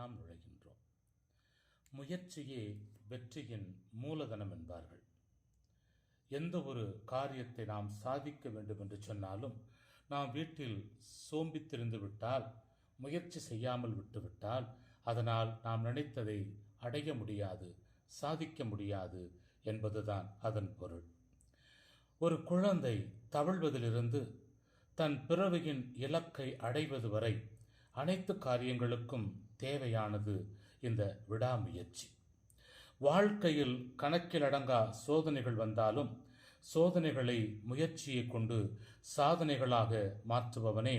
நாம் நுழைகின்றோம். முயற்சியே வெற்றியின் மூலதனம் என்பார்கள். எந்த ஒரு காரியத்தை நாம் சாதிக்க வேண்டும் என்று சொன்னாலும் நாம் வீட்டில் சோம்பித்திருந்து விட்டால் முயற்சி செய்யாமல் விட்டுவிட்டால் அதனால் நாம் நினைத்ததை அடைய முடியாது சாதிக்க முடியாது என்பதுதான் அதன் பொருள். ஒரு குழந்தை தவழ்வதிலிருந்து தன் பிறவியின் இலக்கை அடைவது வரை அனைத்து காரியங்களுக்கும் தேவையானது இந்த விடாமுயற்சி. வாழ்க்கையில் கணக்கிலடங்கா சோதனைகள் வந்தாலும் சோதனைகளை முயற்சியை கொண்டு சாதனைகளாக மாற்றுபவனே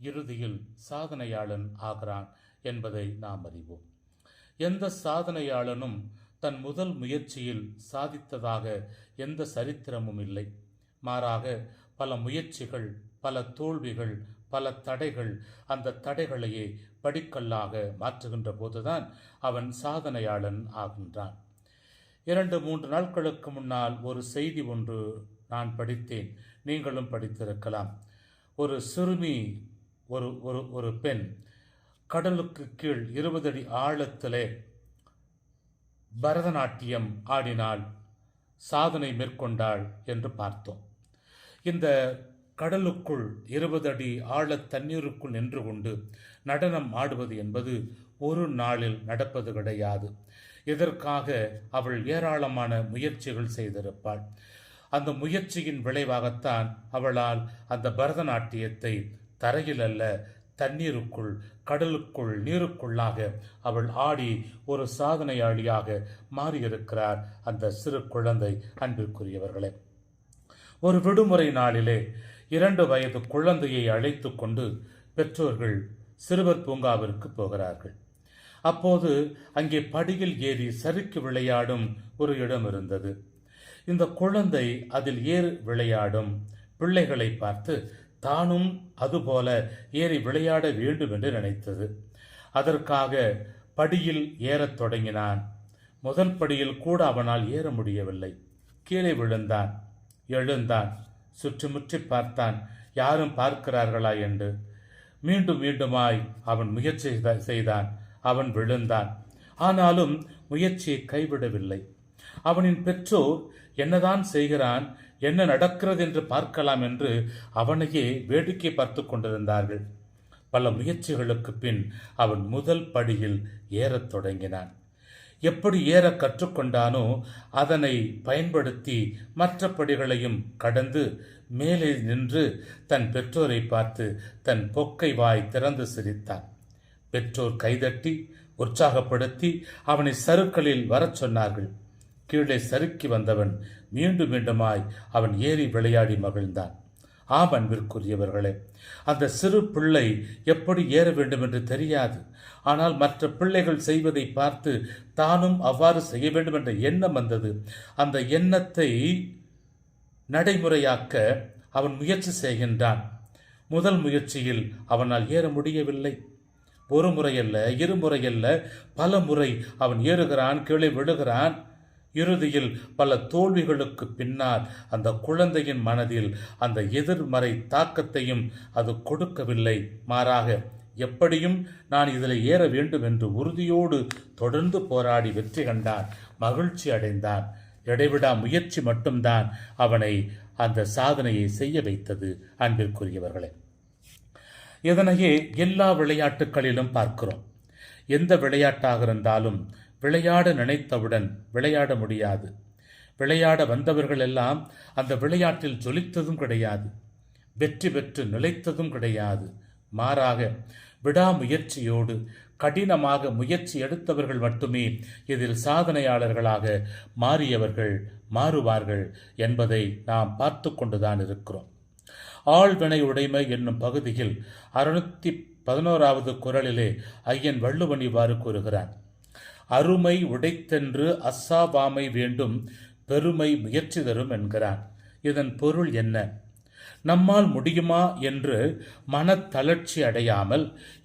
இறுதியில் சாதனையாளன் ஆகிறான் என்பதை நாம் அறிவோம். எந்த சாதனையாளனும் தன் முதல் முயற்சியில் சாதித்ததாக எந்த சரித்திரமும் இல்லை. மாறாக பல முயற்சிகள் பல தோல்விகள் பல தடைகள் அந்த தடைகளையே படிக்கல்லாக மாற்றுகின்ற போதுதான் அவன் சாதனையாளன் ஆகின்றான். இரண்டு மூன்று நாட்களுக்கு முன்னால் ஒரு செய்தி ஒன்று நான் படித்தேன். நீங்களும் படித்திருக்கலாம். ஒரு சிறுமி ஒரு ஒரு ஒரு பெண் கடலுக்கு கீழ் இருபது அடி ஆழத்திலே பரதநாட்டியம் ஆடினாள் சாதனை மேற்கொண்டாள் என்று பார்த்தோம். இந்த கடலுக்குள் இருபது அடி ஆழ தண்ணீருக்குள் நின்று கொண்டு நடனம் ஆடுவது என்பது ஒரு நாளில் நடப்பது கிடையாது. இதற்காக அவள் ஏராளமான முயற்சிகள் செய்திருப்பாள். அந்த முயற்சியின் விளைவாகத்தான் அவளால் அந்த பரதநாட்டியத்தை தரையில் அல்ல தண்ணீருக்குள் கடலுக்குள் நீருக்குள்ளாக அவள் ஆடி ஒரு சாதனையாளியாக மாறியிருக்கிறார் அந்த சிறு குழந்தை அன்பிற்குரியவர்களே. ஒரு விடுமுறை நாளிலே இரண்டு வயது குழந்தையை அழைத்து கொண்டு பெற்றோர்கள் சிறுவர் பூங்காவிற்கு போகிறார்கள். அப்போது அங்கே படியில் ஏறி சறுக்கு விளையாடும் ஒரு இடம் இருந்தது. இந்த குழந்தை அதில் ஏறு விளையாடும் பிள்ளைகளை பார்த்து தானும் அதுபோல ஏறி விளையாட வேண்டும் என்று நினைத்தது. அதற்காக படியில் ஏறத் தொடங்கினான். முதல் படியில் கூட அவனால் ஏற முடியவில்லை. கீழே விழுந்தான். எழுந்தான். சுற்றுமுற்றி பார்த்தான். யாரும் பார்க்கிறார்களா என்று. மீண்டும் மீண்டுமாய் அவன் முயற்சி செய்தான். அவன் விழுந்தான். ஆனாலும் முயற்சியை கைவிடவில்லை. அவனின் பெற்றோர் என்னதான் செய்கிறான் என்ன நடக்கிறது என்று பார்க்கலாம் என்று அவனையே வேடிக்கை பார்த்து கொண்டிருந்தார்கள். பல முயற்சிகளுக்கு பின் அவன் முதல் படியில் ஏறத் தொடங்கினான். எப்படி ஏற கற்றுக்கொண்டானோ அதனை பயன்படுத்தி மற்ற படிகளையும் கடந்து மேலே நின்று தன் பெற்றோரை பார்த்து தன் பொக்கை வாய் திறந்து சிரித்தான். பெற்றோர் கைதட்டி உற்சாகப்படுத்தி அவனை சறுக்களில் வரச் சொன்னார்கள். கீழே சறுக்கி வந்தவன் மீண்டும் மீண்டுமாய் அவன் ஏறி விளையாடி மகிழ்ந்தான். ஆம் அன்பிற்குரியவர்களே அந்த சிறு பிள்ளை எப்படி ஏற வேண்டும் என்று தெரியாது. ஆனால் மற்ற பிள்ளைகள் செய்வதை பார்த்து தானும் அவ்வாறு செய்ய வேண்டும் என்ற எண்ணம் வந்தது. அந்த எண்ணத்தை நடைமுறையாக்க அவன் முயற்சி செய்கின்றான். முதல் முயற்சியில் அவனால் ஏற முடியவில்லை. ஒரு முறையல்ல இருமுறையல்ல பல முறை அவன் ஏறுகிறான் கீழே விழுகிறான். இறுதியில் பல தோல்விகளுக்கு பின்னால் அந்த குழந்தையின் மனதில் அந்த எதிர்மறை தாக்கத்தையும் அது கொடுக்கவில்லை. மாறாக எப்படியும் நான் இதில் ஏற வேண்டும் என்று உறுதியோடு தொடர்ந்து போராடி வெற்றி கண்டான் மகிழ்ச்சி அடைந்தான். இடைவிடா முயற்சி மட்டும்தான் அவனை அந்த சாதனையை செய்ய வைத்தது அன்பிற்குரியவர்களே. இதனையே எல்லா விளையாட்டுகளிலும் பார்க்கிறோம். எந்த விளையாட்டாக இருந்தாலும் விளையாட நினைத்தவுடன் விளையாட முடியாது. விளையாட வந்தவர்கள் எல்லாம் அந்த விளையாட்டில் ஜொலித்ததும் கிடையாது. வெற்றி பெற்று நிலைத்ததும் கிடையாது. மாறாக விடாமுயற்சியோடு கடினமாக முயற்சி எடுத்தவர்கள் மட்டுமே இதில் சாதனையாளர்களாக மாறியவர்கள் மாறுவார்கள் என்பதை நாம் பார்த்து கொண்டுதான் இருக்கிறோம். ஆழ்வினை உடைமை என்னும் பகுதியில் அறுநூத்தி பதினோராவது குரலிலே ஐயன் வள்ளுவன் இவ்வாறு கூறுகிறான். அருமை உடைத்தென்று அஸ்ஸாவாமை வேண்டும் பெருமை முயற்சி தரும் என்கிறான். இதன் பொருள் என்ன? நம்மால் முடியுமா என்று மனத்தளர்ச்சி அடையாமல்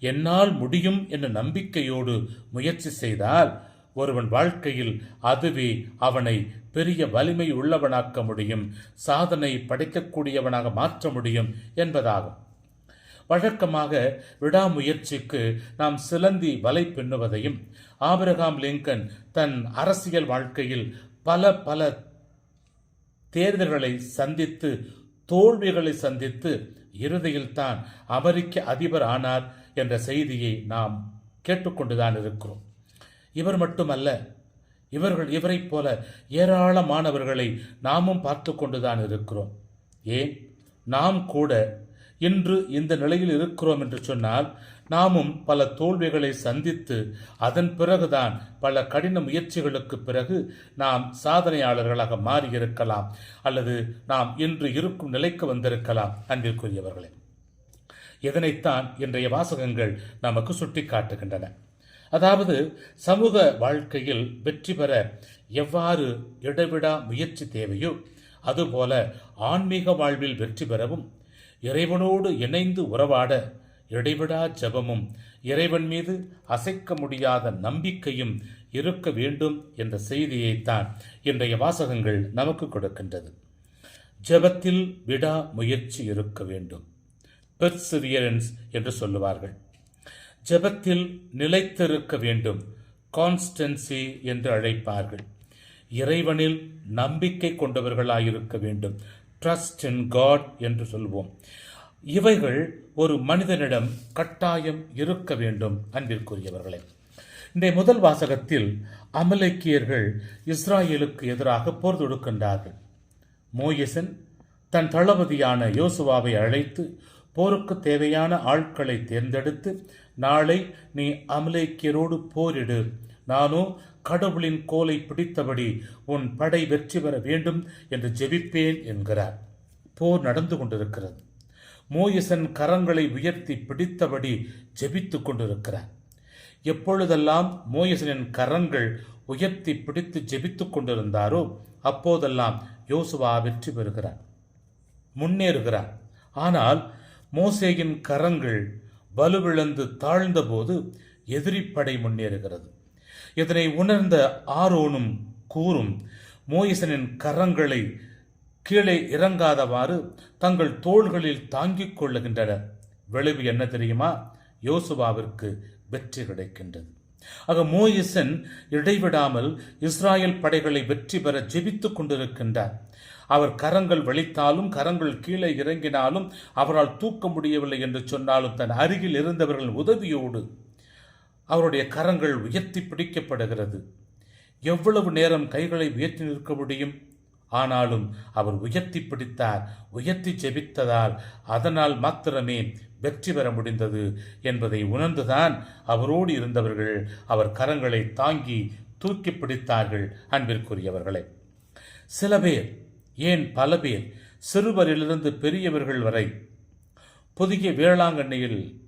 என்னால் முடியும் என்ற நம்பிக்கையோடு முயற்சி செய்தால் ஒருவன் வாழ்க்கையில் அதுவே அவனை பெரிய வலிமை உள்ளவனாக்க முடியும் சாதனை படைக்கக்கூடியவனாக மாற்ற முடியும் என்பதாகும். வழக்கமாக விடாமுயற்சிக்கு நாம் சிலந்தி வலை பின்னுவதையும் ஆபிரகாம் லிங்கன் தன் அரசியல் வாழ்க்கையில் பல பல தேர்தல்களை சந்தித்து தோல்விகளை சந்தித்து இறுதியில் தான் அமெரிக்க அதிபர் ஆனார் என்ற செய்தியை நாம் கேட்டுக்கொண்டுதான் இருக்கிறோம். இவர் மட்டுமல்ல இவர்கள் இவரைப் போல ஏராளமானவர்களை நாமும் பார்த்து கொண்டுதான் இருக்கிறோம். ஏன்? நாம் கூட இன்று இந்த நிலையில் இருக்கிறோம் என்று சொன்னால் நாமும் பல தோல்விகளை சந்தித்து அதன் பிறகுதான் பல கடின முயற்சிகளுக்கு பிறகு நாம் சாதனையாளர்களாக மாறியிருக்கலாம் அல்லது நாம் இன்று இருக்கும் நிலைக்கு வந்திருக்கலாம் அன்பிற்குரியவர்களே. இதனைத்தான் இன்றைய வாசகங்கள் நமக்கு சுட்டிக்காட்டுகின்றன. அதாவது சமூக வாழ்க்கையில் வெற்றி பெற எவ்வாறு இடைவிடா முயற்சி தேவையோ அதுபோல ஆன்மீக வாழ்வில் வெற்றி பெறவும் இறைவனோடு இணைந்து உறவாட இடைவிடா ஜெபமும் இறைவன் மீது அசைக்க முடியாத நம்பிக்கையும் இருக்க வேண்டும் என்ற செய்தியைத்தான் இன்றைய வாசகங்கள் நமக்கு கொடுக்கின்றது. ஜெபத்தில் விடா முயற்சி இருக்க வேண்டும். பெர்சிவியரன்ஸ் என்று சொல்லுவார்கள். ஜெபத்தில் நிலைத்திருக்க வேண்டும். கான்ஸ்டன்சி என்று அழைப்பார்கள். இறைவனில் நம்பிக்கை கொண்டவர்களாயிருக்க வேண்டும். ட்ரஸ்ட் இன் காட் என்று சொல்வோம். இவைகள் ஒரு மனிதனிடம் கட்டாயம் இருக்க வேண்டும் அன்பிற்குரியவர்களே. இன்றைய முதல் வாசகத்தில் அமலேக்கியர்கள் இஸ்ராயேலுக்கு எதிராக போர் தொடுக்கின்றார்கள். மோயிசன் தன் தளபதியான யோசுவாவை அழைத்து போருக்கு தேவையான ஆட்களை தேர்ந்தெடுத்து நாளை நீ அமலேக்கியரோடு போரிடு. நானோ கடவுளின் கோலை பிடித்தபடி உன் படை வெற்றி பெற வேண்டும் என்று ஜெபிப்பேன் என்கிறார். போர் நடந்து கொண்டிருக்கிறது. மோயசன் கரங்களை உயர்த்தி பிடித்தபடி ஜெபித்துக் கொண்டிருக்கிறார். எப்பொழுதெல்லாம் மோயிசனின் கரங்கள் உயர்த்தி பிடித்து ஜெபித்துக் கொண்டிருந்தாரோ அப்போதெல்லாம் யோசுவா வெற்றி பெறுகிறார். முன்னேறுகிறார். ஆனால் மோசேயின் கரங்கள் வலுவிழந்து தாழ்ந்தபோது எதிரிப்படை முன்னேறுகிறது. இதனை உணர்ந்த ஆரோனும் கூறும் மோயிசனின் கரங்களை கீழே இறங்காதவாறு தங்கள் தோள்களில் தாங்கிக் கொள்ளுகின்றனர். விளைவு என்ன தெரியுமா? யோசுவாவிற்கு வெற்றி கிடைக்கின்றது. ஆக மோயிசன் இடைவிடாமல் இஸ்ராயல் படைகளை வெற்றி பெற ஜெபித்துக் கொண்டிருக்கின்றார். அவர் கரங்கள் வலித்தாலும் கரங்கள் கீழே இறங்கினாலும் அவரால் தூக்க முடியவில்லை என்று சொன்னாலும் தன் அருகில் இருந்தவர்கள் உதவியோடு அவருடைய கரங்கள் உயர்த்தி பிடிக்கப்படுகிறது. எவ்வளவு நேரம் கைகளை உயர்த்தி நிற்க முடியும்? ஆனாலும் அவர் உயர்த்தி பிடித்தார் உயர்த்தி ஜெபித்ததால் அதனால் மாத்திரமே வெற்றி பெற முடிந்தது என்பதை உணர்ந்துதான் அவரோடு இருந்தவர்கள் அவர் கரங்களை தாங்கி தூக்கி பிடித்தார்கள் அன்பிற்குரியவர்களே. சில பேர் ஏன் பல பேர் சிறுவரிலிருந்து பெரியவர்கள் வரை புதிய வேளாங்கண்ணியில்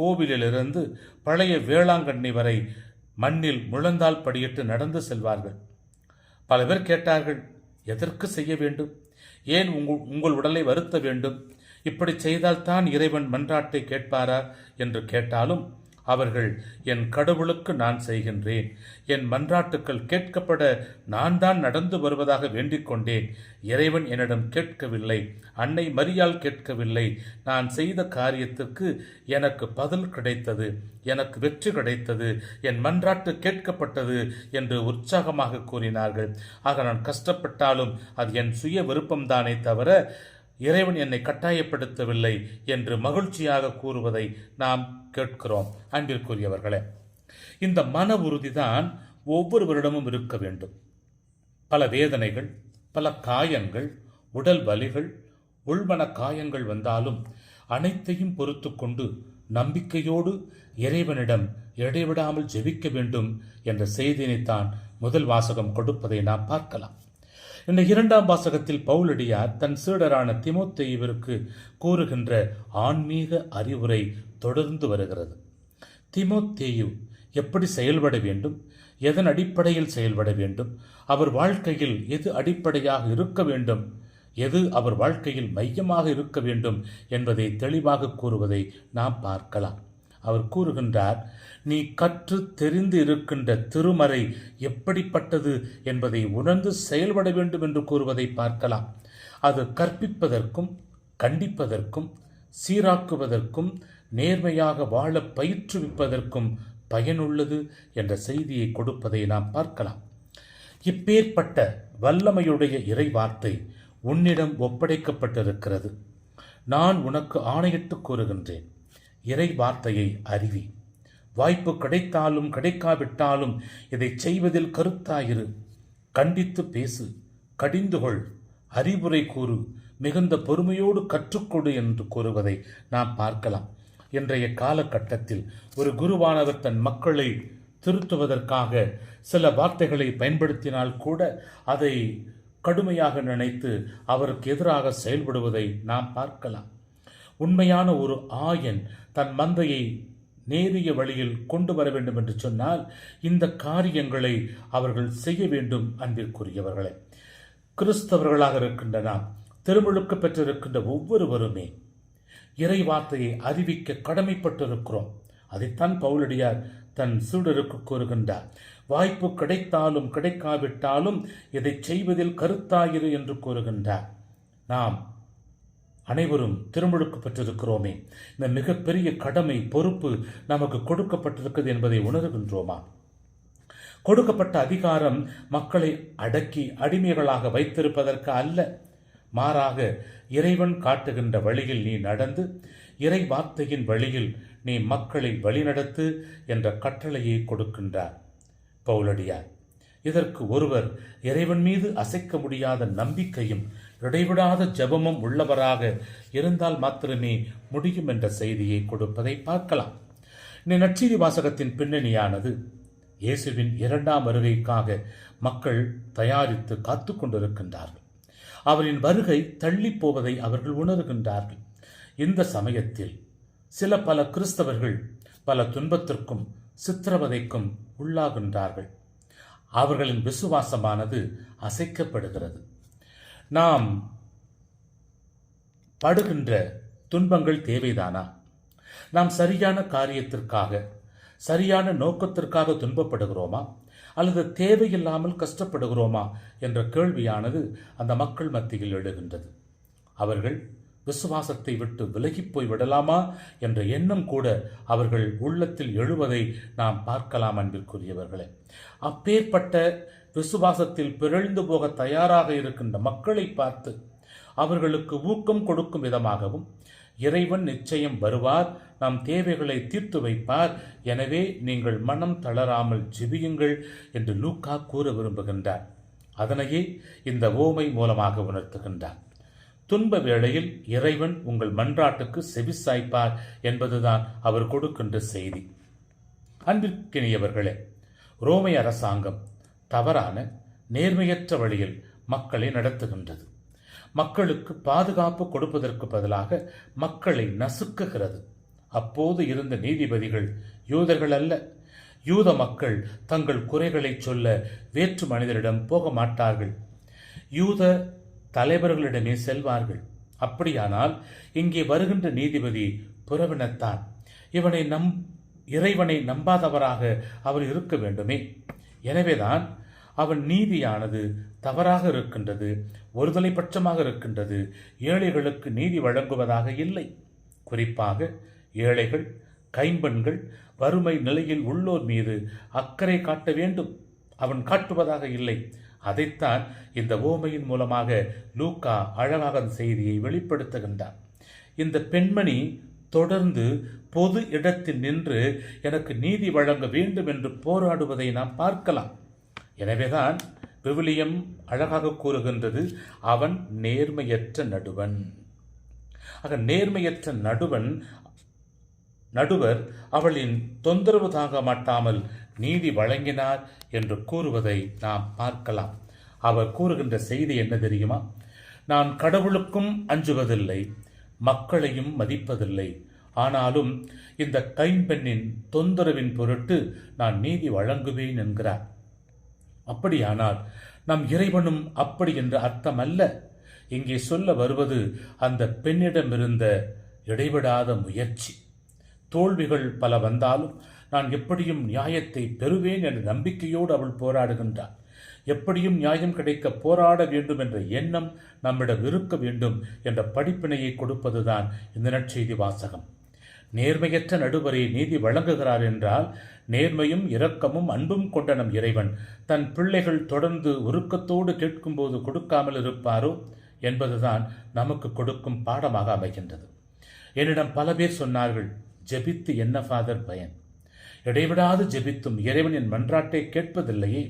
கோவிலிலிருந்து பழைய வேளாங்கண்ணி வரை மண்ணில் முழந்தால் படியிட்டு நடந்து செல்வார்கள். பல பேர் கேட்டார்கள் எதற்கு செய்ய வேண்டும்? ஏன் உங்கள் உங்கள் உடலை வருத்த வேண்டும்? இப்படி செய்தால்தான் இறைவன் மன்றாட்டை கேட்பாரா? என்று கேட்டாலும் அவர்கள் என் கடவுளுக்கு நான் செய்கின்றேன். என் மன்றாட்டுக்கள் கேட்கப்பட நான் தான் நடந்து வருவதாக வேண்டிக்கொண்டேன் இறைவன் என்னிடம் கேட்கவில்லை. அன்னை மரியால் கேட்கவில்லை. நான் செய்த காரியத்துக்கு எனக்கு பதில் கிடைத்தது. எனக்கு வெற்றி கிடைத்தது. என் மன்றாட்டு கேட்கப்பட்டது என்று உற்சாகமாக கூறினார்கள். ஆக நான் கஷ்டப்பட்டாலும் அது என் சுய விருப்பம்தானே தவிர இறைவன் என்னை கட்டாயப்படுத்தவில்லை என்று மகிழ்ச்சியாக கூறுவதை நாம் கேட்கிறோம். அன்பிற்குரியவர்களே இந்த மன உறுதிதான் ஒவ்வொருவரிடமும் இருக்க வேண்டும். பல வேதனைகள் பல காயங்கள் உடல் வலிகள் உள்மன காயங்கள் வந்தாலும் அனைத்தையும் பொறுத்து கொண்டு நம்பிக்கையோடு இறைவனிடம் இடைவிடாமல் ஜெபிக்க வேண்டும் என்ற செய்தியினைத்தான் முதல் வாசகம் கொடுப்பதை நாம் பார்க்கலாம். இந்த இரண்டாம் வாசகத்தில் பவுலடியார் தன் சீடரான திமோத்தேயுவிற்கு கூறுகின்ற ஆன்மீக அறிவுரை தொடர்ந்து வருகிறது. திமுத்தேயு எப்படி செயல்பட வேண்டும்? எதன் அடிப்படையில் செயல்பட வேண்டும்? அவர் வாழ்க்கையில் எது அடிப்படையாக இருக்க வேண்டும்? எது அவர் வாழ்க்கையில் மையமாக இருக்க வேண்டும் என்பதை தெளிவாக கூறுவதை நாம் பார்க்கலாம். அவர் கூறுகின்றார் நீ கற்று தெரிந்து இருக்கின்ற திருமறை எப்படிப்பட்டது என்பதை உணர்ந்து செயல்பட வேண்டும் என்று கூறுவதை பார்க்கலாம். அது கற்பிப்பதற்கும் கண்டிப்பதற்கும் சீராக்குவதற்கும் நேர்மையாக வாழ பயிற்றுவிப்பதற்கும் பயனுள்ளது என்ற செய்தியை கொடுப்பதை நாம் பார்க்கலாம். இப்பேற்பட்ட வல்லமையுடைய இறைவார்த்தை உன்னிடம் ஒப்படைக்கப்பட்டிருக்கிறது. நான் உனக்கு ஆணையிட்டு கூறுகின்றேன். இறை வார்த்தையை அறிவி. வாய்ப்பு கிடைத்தாலும் கிடைக்காவிட்டாலும் இதை செய்வதில் கருத்தாயிரு. கண்டித்து பேசு கடிந்து கொள். அறிவுரை கூறு மிகுந்த பொறுமையோடு கற்றுக்கொடு என்று கூறுவதை நாம் பார்க்கலாம். இன்றைய காலகட்டத்தில் ஒரு குருவானவர் தன் மக்களை திருத்துவதற்காக சில வார்த்தைகளை பயன்படுத்தினால் கூட அதை கடுமையாக நினைத்து அவருக்கு எதிராக செயல்படுவதை நாம் பார்க்கலாம். உண்மையான ஒரு ஆயன் தன் மந்தையை நேரிய வழியில் கொண்டு வர வேண்டும் என்று சொன்னால் இந்த காரியங்களை அவர்கள் செய்ய வேண்டும் அன்பிற்குரியவர்களே. கிறிஸ்தவர்களாக இருக்கின்ற நாம் திருமுழுக்கு பெற்றிருக்கின்ற ஒவ்வொருவருமே இறை வார்த்தையை அறிவிக்க கடமைப்பட்டிருக்கிறோம். அதைத்தான் பவுலடியார் தன் சீடருக்கு கூறுகின்றார். வாய்ப்பு கிடைத்தாலும் கிடைக்காவிட்டாலும் இதை செய்வதில் கருத்தாயிரு என்று கூறுகின்றார். நாம் அனைவரும் திருமுழுக்கு பெற்றிருக்கிறோமே. இந்த மிகப்பெரிய கடமை பொறுப்பு நமக்கு கொடுக்கப்பட்டிருக்கிறது என்பதை உணர்கின்றோமா? கொடுக்கப்பட்ட அதிகாரம் மக்களை அடக்கி அடிமைகளாக வைத்திருப்பதற்கு அல்ல. மாறாக இறைவன் காட்டுகின்ற வழியில் நீ நடந்து இறை வார்த்தையின் வழியில் நீ மக்களை வழிநடத்து என்ற கட்டளையை கொடுக்கின்றார். பவுலடியார் இதற்கு ஒருவர் இறைவன் மீது அசைக்க முடியாத நம்பிக்கையும் இடைவிடாத ஜபமும் உள்ளவராக இருந்தால் மாத்திரமே முடியும் என்ற செய்தியை கொடுப்பதை பார்க்கலாம். இந்த நற்செய்தி வாசகத்தின் பின்னணியானது. இயேசுவின் இரண்டாம் வருகைக்காக மக்கள் தயாரித்து காத்து கொண்டிருக்கின்றார்கள். அவரின் வருகை தள்ளி போவதை அவர்கள் உணர்கின்றார்கள். இந்த சமயத்தில் சில பல கிறிஸ்தவர்கள் பல துன்பத்திற்கும் சித்திரவதைக்கும் உள்ளாகின்றார்கள். அவர்களின் விசுவாசமானது அசைக்கப்படுகிறது. நாம் படுகின்ற துன்பங்கள் தேவைதானா? நாம் சரியான காரியத்திற்காக சரியான நோக்கத்திற்காக துன்பப்படுகிறோமா? அல்லது தேவையில்லாமல் கஷ்டப்படுகிறோமா? என்ற கேள்வியானது அந்த மக்கள் மத்தியில் எழுகின்றது. அவர்கள் விசுவாசத்தை விட்டு விலகிப் போய் விடலாமா என்ற எண்ணம் கூட அவர்கள் உள்ளத்தில் எழுவதை நாம் பார்க்கலாம் அன்பிற்குரியவர்களே. அப்பேற்பட்ட விசுவாசத்தில் பிறழ்ந்து போக தயாராக இருக்கின்ற மக்களை பார்த்து அவர்களுக்கு ஊக்கம் கொடுக்கும் விதமாகவும் இறைவன் நிச்சயம் வருவார் நம் தேவைகளை தீர்த்து வைப்பார் எனவே நீங்கள் மனம் தளராமல் ஜெபியுங்கள் என்று லூக்கா கூற விரும்புகின்றார். அதனையே இந்த ஓமை மூலமாக உணர்த்துகின்றார். துன்ப வேளையில் இறைவன் உங்கள் மன்றாட்டுக்கு செவிசாய்ப்பார் என்பதுதான் அவர் கொடுக்கின்ற செய்தி. அன்பிற்கினியவர்களே ரோமை அரசாங்கம் தவறான நேர்மையற்ற வழியில் மக்களை நடத்துகின்றது. மக்களுக்கு பாதுகாப்பு கொடுப்பதற்கு பதிலாக மக்களை நசுக்குகிறது. அப்போது இருந்த நீதிபதிகள் யூதர்கள் அல்ல. யூத மக்கள் தங்கள் குறைகளை சொல்ல வேற்று மனிதரிடம் போக மாட்டார்கள். யூத தலைவர்களிடமே செல்வார்கள். அப்படியானால் இங்கே வருகின்ற நீதிபதி புறவினத்தான் இவனை நம் இறைவனை நம்பாதவராக அவர் இருக்க வேண்டுமே? எனவேதான் அவன் நீதியானது தவறாக இருக்கின்றது ஒருதலை பட்சமாக இருக்கின்றது. ஏழைகளுக்கு நீதி வழங்குவதாக இல்லை. குறிப்பாக ஏழைகள் கைம்பெண்கள் வறுமை நிலையில் உள்ளோர் மீது அக்கறை காட்ட வேண்டும். அவன் காட்டுவதாக இல்லை. அதைத்தான் இந்த ஓமையின் மூலமாக லூக்கா அழகாக செய்தியை வெளிப்படுத்துகின்றார் இந்த பெண்மணி தொடர்ந்து பொது இடத்தில் நின்று எனக்கு நீதி வழங்க வேண்டும் என்று போராடுவதை நாம் பார்க்கலாம். எனவேதான் விவிலியம் அழகாக கூறுகின்றது அவன் நேர்மையற்ற நடுவன். ஆக நேர்மையற்ற நடுவன் நடுவர் அவளின் தொந்தரவு தாங்க மாட்டாமல் நீதி வழங்கினார் என்று கூறுவதை நாம் பார்க்கலாம். அவர் கூறுகின்ற செய்தி என்ன தெரியுமா? நான் கடவுளுக்கும் அஞ்சுவதில்லை மக்களையும் மதிப்பதில்லை ஆனாலும் இந்த கைம்பெண்ணின் தொந்தரவின் பொருட்டு நான் நீதி வழங்குவேன் என்கிறார். அப்படியானால் நம் இறைவனும் அப்படி என்ற அர்த்தம் அல்ல இங்கே சொல்ல வருவது அந்த பெண்ணிடமிருந்த இடைவிடாத முயற்சி. தோல்விகள் பல வந்தாலும் நான் எப்படியும் நியாயத்தை பெறுவேன் என்ற நம்பிக்கையோடு அவள் போராடுகின்றாள். எப்படியும் நியாயம் கிடைக்க போராட வேண்டும் என்ற எண்ணம் நம்மிடம் இருக்க வேண்டும் என்ற படிப்பினையை கொடுப்பதுதான் இந்த நற்செய்தி வாசகம். நேர்மையற்ற நடுவரை நீதி வழங்குகிறார் என்றால் நேர்மையும் இரக்கமும் அன்பும் கொண்ட நம் இறைவன் தன் பிள்ளைகள் தொடர்ந்து உருக்கத்தோடு கேட்கும்போது கொடுக்காமல் இருப்பாரோ என்பதுதான் நமக்கு கொடுக்கும் பாடமாக அமைகின்றது. என்னிடம் பல பேர் சொன்னார்கள் ஜெபித்து என்ன ஃபாதர் பயன். இடைவிடாது ஜெபித்தும் இறைவனின் மன்றாட்டை கேட்பதில்லையே.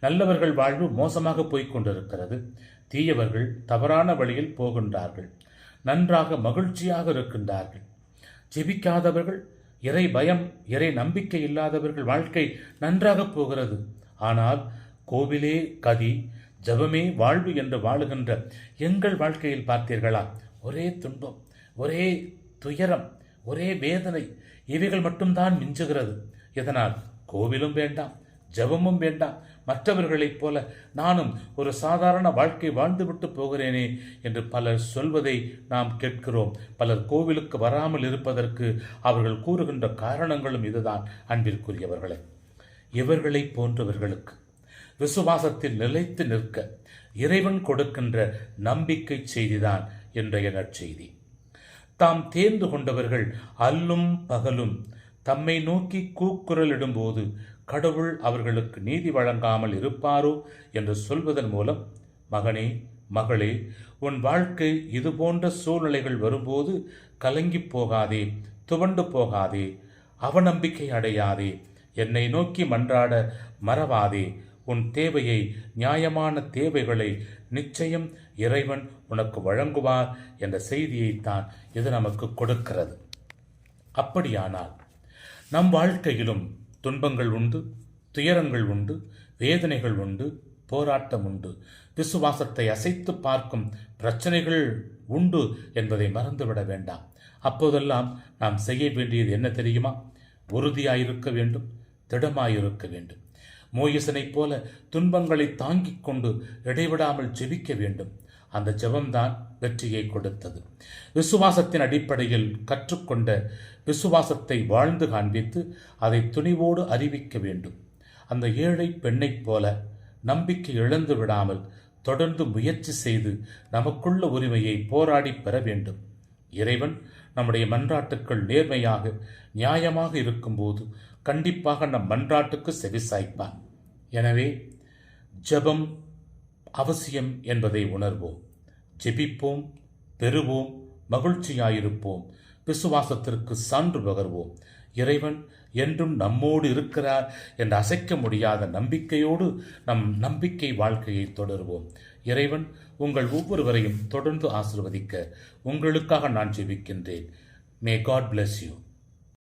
நல்லவர்கள் வாழ்வு மோசமாக போய்க் கொண்டிருக்கிறது. தீயவர்கள் தவறான வழியில் போகின்றார்கள். நன்றாக மகிழ்ச்சியாக இருக்கின்றார்கள். ஜெபிக்காதவர்கள் இறை பயம் இறை நம்பிக்கை இல்லாதவர்கள் வாழ்க்கை நன்றாக போகிறது. ஆனால் கோவிலே கதி ஜபமே வாழ்வு என்று வாழுகின்ற எங்கள் வாழ்க்கையில் பார்த்தீர்களா? ஒரே துன்பம் ஒரே துயரம் ஒரே வேதனை இவைகள் மட்டும்தான் மிஞ்சுகிறது. இதனால் கோவிலும் வேண்டாம் ஜெபமும் வேண்டாம். மற்றவர்களைப் போல நானும் ஒரு சாதாரண வாழ்க்கை வாழ்ந்துவிட்டு போகிறேனே என்று பலர் சொல்வதை நாம் கேட்கிறோம். பலர் கோவிலுக்கு வராமல் இருப்பதற்கு அவர்கள் கூறுகின்ற காரணங்களும் இதுதான் அன்பிற்குரியவர்களே. இவர்களை போன்றவர்களுக்கு விசுவாசத்தில் நிலைத்து நிற்க இறைவன் கொடுக்கின்ற நம்பிக்கை செய்திதான் இன்றைய நற்செய்தி. தாம் தேர்ந்து கொண்டவர்கள் அல்லும் பகலும் தம்மை நோக்கி கூக்குரலிடும்போது கடவுள் அவர்களுக்கு நீதி வழங்காமல் இருப்பாரோ என்று சொல்வதன் மூலம் மகனே மகளே உன் வாழ்க்கை இதுபோன்ற சூழ்நிலைகள் வரும்போது கலங்கி போகாதே துவண்டு போகாதே அவநம்பிக்கை அடையாதே என்னை நோக்கி மன்றாட மறவாதே உன் தேவையை நியாயமான தேவைகளை நிச்சயம் இறைவன் உனக்கு வழங்குவார் என்ற செய்தியைத்தான் இது நமக்கு கொடுக்கிறது. அப்படியானால் நம் வாழ்க்கையிலும் துன்பங்கள் உண்டு துயரங்கள் உண்டு வேதனைகள் உண்டு போராட்டம் உண்டு. விசுவாசத்தை அசைத்து பார்க்கும் பிரச்சனைகள் உண்டு என்பதை மறந்துவிட வேண்டாம். அப்போதெல்லாம் நாம் செய்ய வேண்டியது என்ன தெரியுமா? உறுதியாயிருக்க வேண்டும் திடமாயிருக்க வேண்டும். மோயிசனைப் போல துன்பங்களை தாங்கிக் கொண்டு இடைவிடாமல் ஜெபிக்க வேண்டும். அந்த ஜெபம்தான் வெற்றியை கொடுத்தது. விசுவாசத்தின் அடிப்படையில் கற்றுக்கொண்ட விசுவாசத்தை வாழ்ந்து காண்பித்து அதை துணிவோடு அறிவிக்க வேண்டும். அந்த ஏழை பெண்ணைப் போல நம்பிக்கை இழந்து விடாமல் தொடர்ந்து முயற்சி செய்து நமக்குள்ள உரிமையை போராடி பெற வேண்டும். இறைவன் நம்முடைய மன்றாட்டுக்கள் நேர்மையாக நியாயமாக இருக்கும்போது கண்டிப்பாக நம் மன்றாட்டுக்கு செவிசாய்ப்பான். எனவே ஜெபம் அவசியம் என்பதை உணர்வோம். ஜெபிப்போம் பெறுவோம் மகிழ்ச்சியாயிருப்போம். விசுவாசத்திற்கு சான்று பகர்வோம். இறைவன் என்றும் நம்மோடு இருக்கிறார் என்று அசைக்க முடியாத நம்பிக்கையோடு நம் நம்பிக்கை வாழ்க்கையை தொடருவோம். இறைவன் உங்கள் ஒவ்வொருவரையும் தொடர்ந்து ஆசிர்வதிக்க உங்களுக்காக நான் ஜெபிக்கின்றேன். May God bless you